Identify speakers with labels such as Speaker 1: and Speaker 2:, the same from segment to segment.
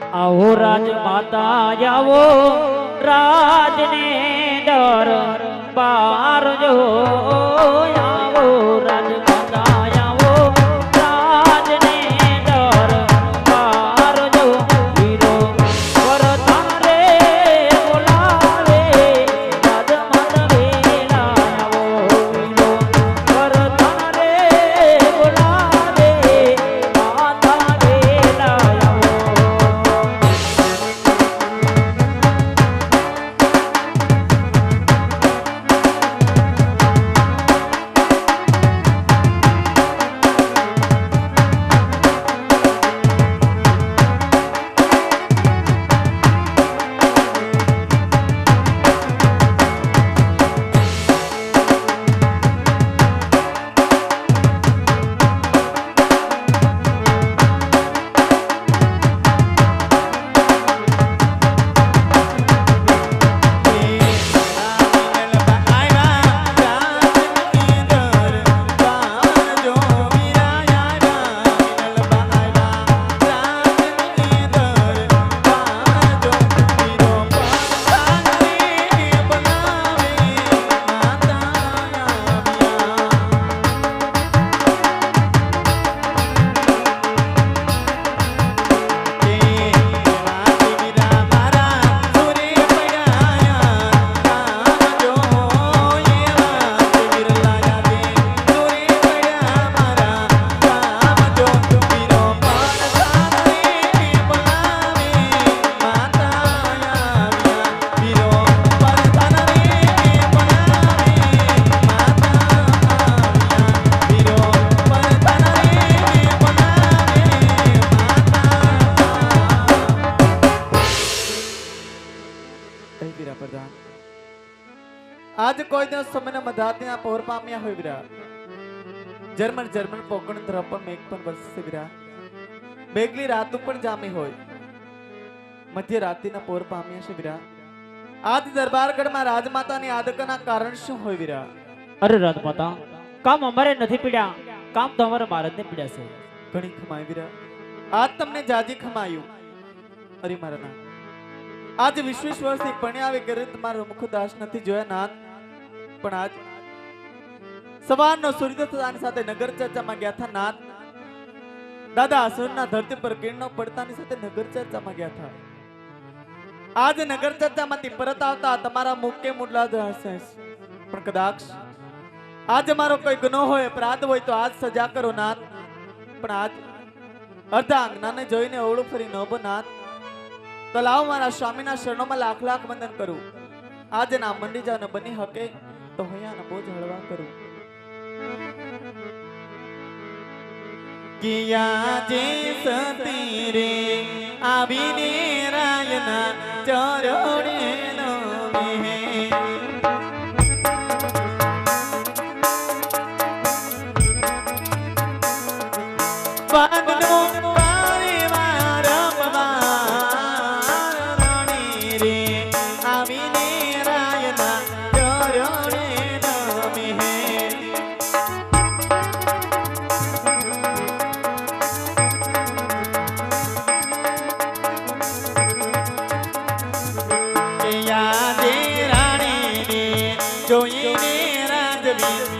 Speaker 1: આવો રાજ માતા આવો રાજને ડર પાર જો
Speaker 2: પૌર પામ્યા હોય વીરા. જર્મન જર્મન પોકણ ધ્ર પણ મેઘ પણ વરસશે વીરા. બેગલી રાતું પણ જામી હોય. મધ્ય રાત્રિના પૌર પામ્યા છે વીરા. આજ દરબારગઢમાં રાજમાતાની આદકના કારણ શું હોય વીરા?
Speaker 1: અરે રાજમાતા કામ અમારે નથી પીડ્યા. કામ તો અમારે મહારાજને પીડ્યા છે.
Speaker 2: ઘણી ખમાય વીરા. આજ તમને જાજી ખમાયું. અરે મારા નાથ. આજ વિશ્વેશ્વર વીસ પણ આવી મારો મુખ દાસ નથી જોયા નાથ. પણ આજ સવારનો સૂર્ય થતાની સાથે નગર ચર્ચામાં ગયા હતા નાથ દાદા અસુરના ધરતી પર કિરણો પડતાની સાથે નગર ચર્ચામાં ગયા હતા આજ નગર ચર્ચામાંથી પરત આવતા તમારા મુખ્ય મુડલા હશે. પણ કદાચ આજ મારો કોઈ ગુનો હોય, અપરાધ હોય, તો આજ સજા કરો નાથ પણ આજ અર્ધા આજ્ઞાને જોઈને ઓળું ફરી નોબો નાથ તો લાવ મારા સ્વામીના શરણોમાં લાખ લાખ વંદન કરું. આજે ના મંડી જાવ બની હકે. તો બોજ હળવા કરું. કિયા જે સતી રે આવીને રાયના ચરણે Kevin.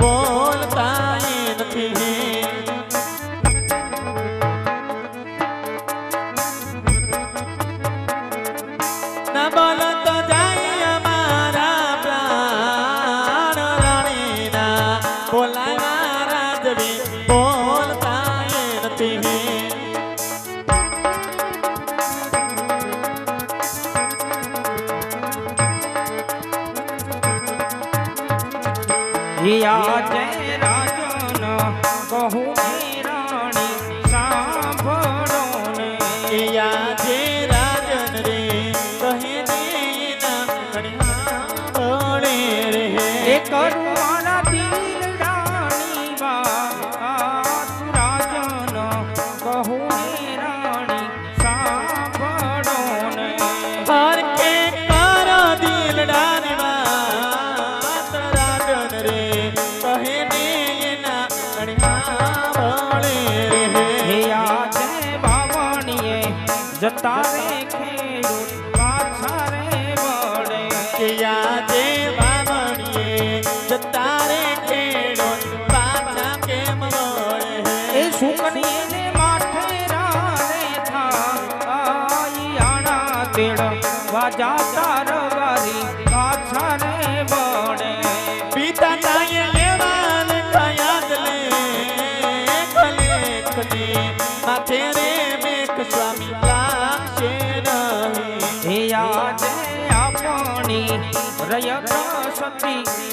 Speaker 2: બોલતા યા જય
Speaker 3: રાજન કહું તારે ખેડૂત પાછા રે વળે.
Speaker 2: કે આજે વાવણીએ જતા રે ખેડૂત પાછા કેમ વળે?
Speaker 3: એ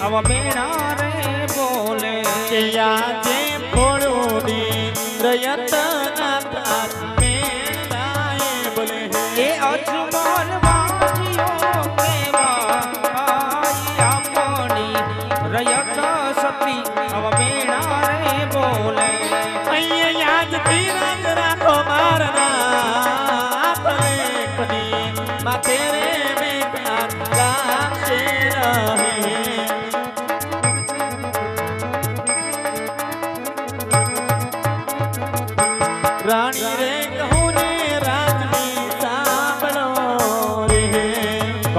Speaker 3: આવા બેણા રે બોલે
Speaker 2: કે આજે ફોડોની રયત આપતા મેળાએ બોલે.
Speaker 3: એ અજમા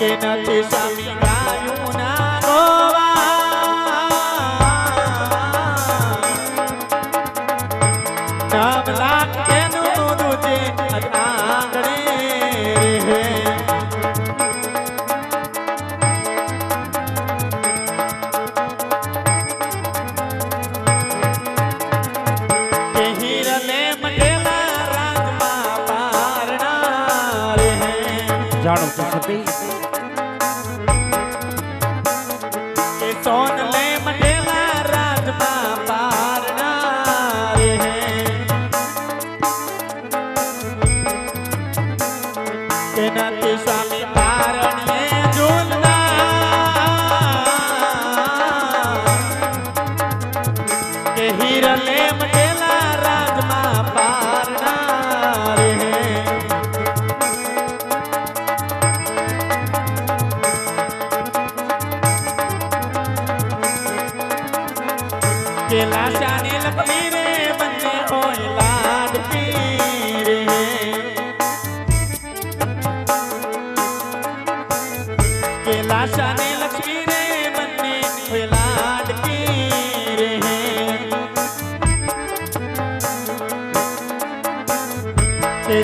Speaker 2: કે નથી સ્વામી ગાયું ના ગોવા નામ લાખ તેનું દૂધે આંગણે
Speaker 3: જાણો તો સતી
Speaker 2: હીરલે મને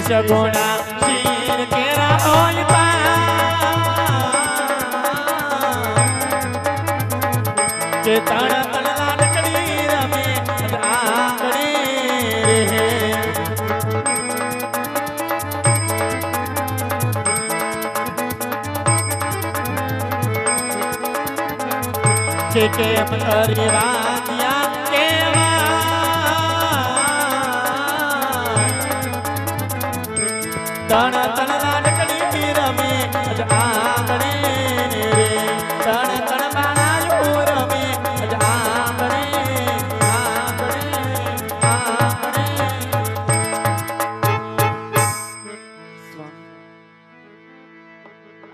Speaker 2: સગુણા શીર કેરા હોય કે તણ રે કે કેમ કરી રાંધિયા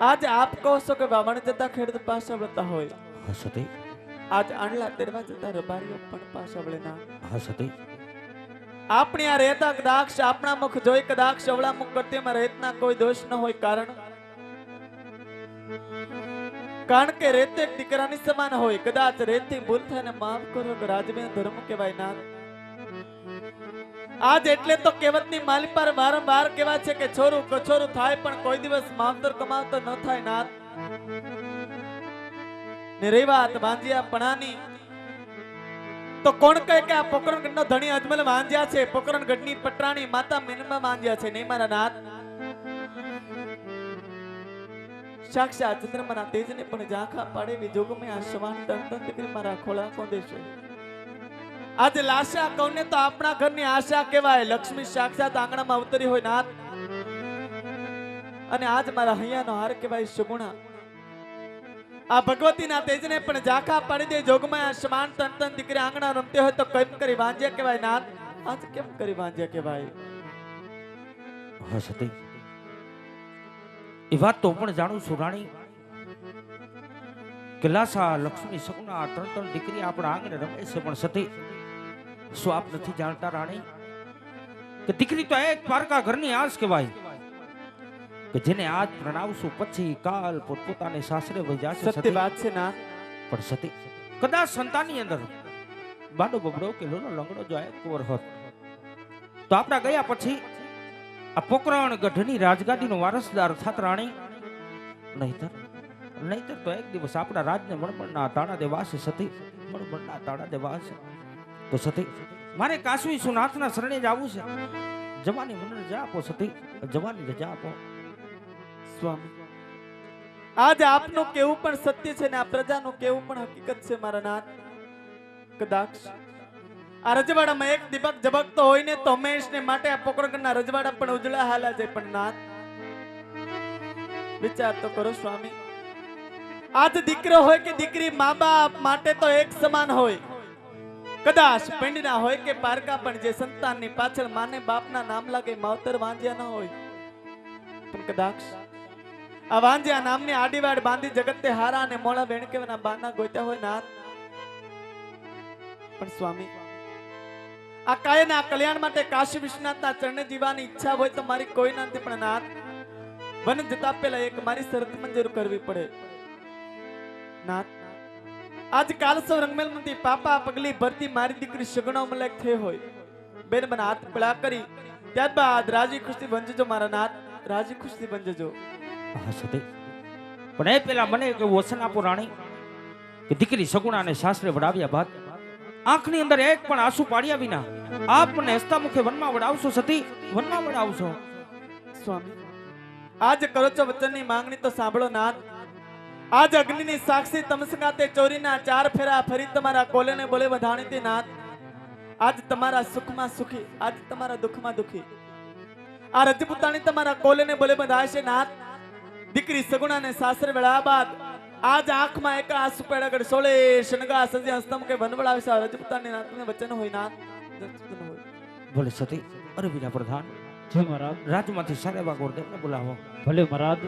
Speaker 2: આજ આપ કહો છો કે વામણ જતા ખેડૂત પાછા વળતા હોય.
Speaker 3: હા સતી.
Speaker 2: આજ આણલા તેરવા જતા રબારીઓ પણ પાછા વળે ના
Speaker 3: હા સતી.
Speaker 2: આપણી આ રહેતા કદાક્ષ આપણા મુખ જોઈ કદાક્ષ અવળા મુખ કરતીમાં રહેતના કોઈ દોષ ન હોય કારણ? કારણ કે રેત દીકરાની સમાન હોય. કદાચ રેતથી ભૂલ થાય ને માફ કરો કે રાજવીનો ધર્મ કહેવાય ના. આજ એટલે તો કહેવતની માલી પર વારંવાર કહેવા છે કે છોરું કછોરું થાય પણ કોઈ દિવસ માવતર કમાવતો ન થાય ને. રહી વાત વાંજિયા પણાની તો કોણ કહે કે આ પોકરણગઢ નો ધણી અજમલ વાંજ્યા છે? પોકરણગઢની પટરાણી માતા મીનમાં વાંજ્યા છે, નહીં મારા નાથ? સાક્ષાત ચંદ્રમાના તેજને પણ ઝાંખા પાડેવી જોગમે આ સવાન તન તન દીકરી મારા ખોળા કોંદે છે. આજે લાશા કૌને તો આપણા ઘરની આશા કહેવાય. લક્ષ્મી સાક્ષાત આંગણામાં ઉતરી હોય નાથ. અને આજ મારા હૈયાનો હાર કહેવાય સુગુણા. આ ભગવતીના તેજને પણ ઝાંખા પાડી દે જોગમાં સમાન તન તન દીકરી આંગણા રમતી હોય તો કેમ કરી વાંજ્યા કહેવાય નાથ? આજ કેમ કરી વાંજ્યા કહેવાય?
Speaker 3: હા, સતી. એ વાત તો પણ જાણું છું, રાણી. કલાસા લક્ષ્મી સગુના આ ત્રણ ત્રણ દીકરી આપણા આંગણે રમે છે, પણ સતી, શું આપ નથી જાણતા, રાણી? કે દીકરી તો એક પારકા ઘરની આસ કહેવાય. કે જેને આજ પ્રણાવશું પછી કાલ પોતપોતાને સાસરે વહી જશે
Speaker 2: સત્ય વાત છે ના.
Speaker 3: પણ સતી કદાચ સંતાનની અંદર બાડો બબડો કે લોલો લંગડો જો કુંવર હોત. તો આપણા ગયા પછી આ પોકરણ ગઢની રાજગાદીનો વારસદાર થાત રાણી. નહીતર નહીતર તો એક દિવસ આપણા રાજને મણમણના તાળા દેવાશે સતી. મણમણના તાળા દેવાશે તો સતી મારે કાશવી સુનાથના શરણે જ આવવું છે. જવાની મને રજા આપો સતી જવાની રજા આપો.
Speaker 2: સ્વામી. આજ આપનું કેવું પણ સત્ય છે ને આ પ્રજાનું કેવું પણ હકીકત છે, મારા નાથ. કદાચ આ રજવાડામાં એક દીપક ઝબકતો હોય ને તો હંમેશને માટે આ પોકરગઢના રજવાડા પણ ઉજળા હાલા છે પણ નાથ. વિચાર તો કરો સ્વામી. આજ દીકરો હોય કે દીકરી મા બાપ માટે તો એક સમાન હોય. કદાચ પિંડના હોય કે પારકા પણ જે સંતાનની પાછળ માને બાપના નામ લાગે માવતર વાંજ્યા ન હોય. પણ કદાચ આ વાંજ્યા નામની આડીવાડ બાંધી જગતે હારા અને મોળા વેણકેવાના બાના ગોત્યા હોય નાથ પણ સ્વામી, આ કાયના કલ્યાણ માટે કાશી વિશ્વનાથના ચરણે જીવાની ઈચ્છા હોય તો મારી કોઈ નથી, પણ નાથ, વન જતા પહેલા એક મારી શરત મંજૂર કરવી પડે. નાથ, આજ કાલસવ રંગમેલમાંથી પાપા પગલી ભરતી મારી દીકરી સગણો મલેક થઈ હોય. બેન મને હાથ પળા કરી, ત્યારબાદ રાજી ખુશી બંજજો મારા નાથ, રાજી ખુશી બંજજો
Speaker 3: હા સતી પણ એ પેલા મને કે વચન રાણી, કે દીકરી સગુણાને શાસ્ત્રે વડાવ્યા બાદ આંખની અંદર એક પણ આંસુ પાડ્યા વિના આપ હસતા મુખે વનમાં વડાવશો સતી, વનમાં વડાવશો
Speaker 2: સ્વામી, આજ કરો છો વચનની માંગણી તો સાંભળો નાથ. આજ અગ્નિની સાક્ષી તમસકાતે ચોરીના ચાર ફેરા ફરી તમારા કોલેને બોલે વધાણીતી નાથ. આજ તમારા સુખમાં સુખી, આજ તમારા દુઃખમાં દુખી. આ રજપૂતાણી તમારા કોલેને બોલે બંધાશે નાથ. દીકરી સગુણાને સાસરે વેળા બાદ આજ આંખમાં એક આંસુ પેડાગઢ સોલે શનગા સજી હસ્તમ કે વનવડાવે છે. આ નાતને વચન હોય નાથ
Speaker 3: ભલે સતી અરે બીજા પ્રધાન
Speaker 1: જય મહારાજ.
Speaker 3: રાજમાંથી સારા ગોરદેવને બોલાવો.
Speaker 1: ભલે મહારાજ.